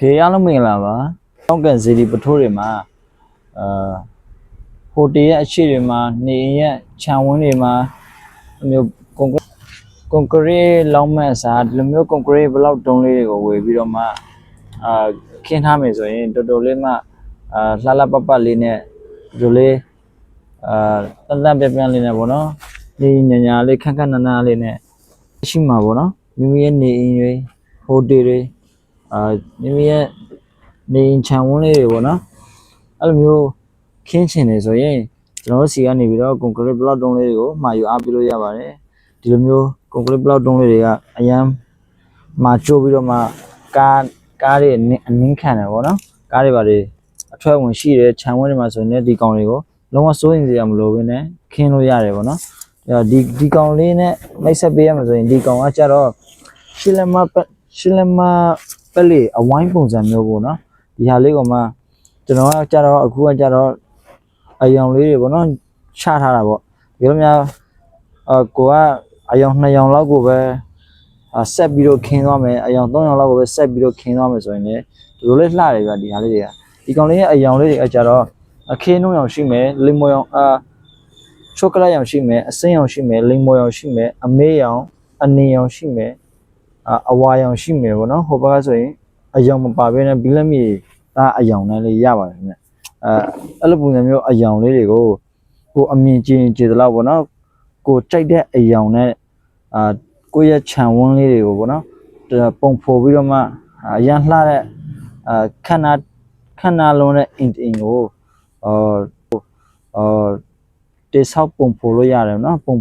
အားလုံးမင်္ဂလာပါတောက်ကဇီဒီပထိုးတွေမှာအာဟိုတယ်ရဲ့အရှိတွေမှာနေအိမ်ရဲ့ခြံဝင်းတွေမှာအမျိုးကွန်ကကွန်ကရစ်လောင်းမဲ့အစားဒီလိုမျိုးကွန်ကရစ်ဘလောက်တုံးလေးတွေကိုဝေပြီးတော့မှအာခင်းထားမယ်ဆိုရင်တော်တော်လေးမှအာလှလှပပလေးနဲ့ဒီလိုလေးအာတန်တန်ပြပြလေးနဲ့ပေါ့နော်ဒီညာညာလေးခက်ခက်နာနာလေးနဲ့ရှိမှာပေါ့နော်မိမိရဲ့နေအိမ်တွေဟိုတယ်တွေ အာမိမိရဲ့နေအိမ်ခြံဝန်းလေးတွေပေါ့နော်အဲ့လိုမျိုးခင်းချင်နေဆိုရင်ကျွန်တော်တို့စီကနေပြီးတော့ concrete block တုံးလေးတွေကိုမှာယူအားပေးလို့ရပါတယ်ဒီလိုမျိုး concrete block တုံးလေးတွေကအရန်မှာချိုးပြီးတော့မှကားကားတွေအနင်းအနင်းခံတယ်ပေါ့နော်ကားတွေပါတွေအထွက်ဝင်ရှိတယ်ခြံဝန်းတွေမှာဆိုရင်လည်းဒီကောင်တွေကိုလုံးဝစိုးရင်စရာမလိုဘဲနဲ့ခင်းလို့ရတယ်ပေါ့နော်အဲ့တော့ဒီဒီကောင်လေးနဲ့မိတ်ဆက်ပေးရမှာဆိုရင်ဒီကောင်ကကြတော့ရှီလမပရှီလမ ပက်လေးအဝိုင်းပုံစံမျိုးပေါ့နော်ဒီဟာလေးကမှကျွန်တော်ကကြတော့အခုကကြတော့အယောင်လေးတွေပေါ့နော်ချထားတာပေါ့ဒီလိုများအကိုကအယောင်2ယောင်လောက်ကိုပဲအဆက်ပြီးတော့ခင်းသွားမယ်အယောင်3ယောင်လောက်ကိုပဲဆက်ပြီးတော့ခင်းသွားမယ်ဆိုရင်လည်းဒီလိုလေးလှတယ်ဗျဒီဟာလေးတွေကဒီကောင်လေးရဲ့အယောင်လေးတွေအကြတော့အခင်းနှုံးရောင်ရှိမယ်လိမ္မော်ရောင်အာချိုကလက်ရောင်ရှိမယ်အစင်းရောင်ရှိမယ်လိမ္မော်ရောင်ရှိမယ်အမေးရောင်အနေရောင်ရှိမယ် အအဝါရောင်ရှိမယ်ဗောနော်ဟိုဘက်ကဆိုရင်အယောင်မပါဘဲနဲ့ဘီလက်မီဒါအယောင်နဲ့လေးရပါတယ်ခင်ဗျအဲအဲ့လိုပုံစံမျိုးအယောင်လေးတွေကိုကိုအမြင်ကျင်ကြည်သလောက်ဗောနော်ကိုကြိုက်တဲ့အယောင်နဲ့အာကိုယ့်ရဲ့ခြံဝန်းလေးတွေကိုဗောနော်ဒါပုံဖော်ပြီးတော့မှအရန်လှတဲ့အာခန္ဓာခန္ဓာလုံးတဲ့အင်အင်ကိုအော်အော်တေဆောက်ပုံဖော်လို့ရတယ်နော်ပုံ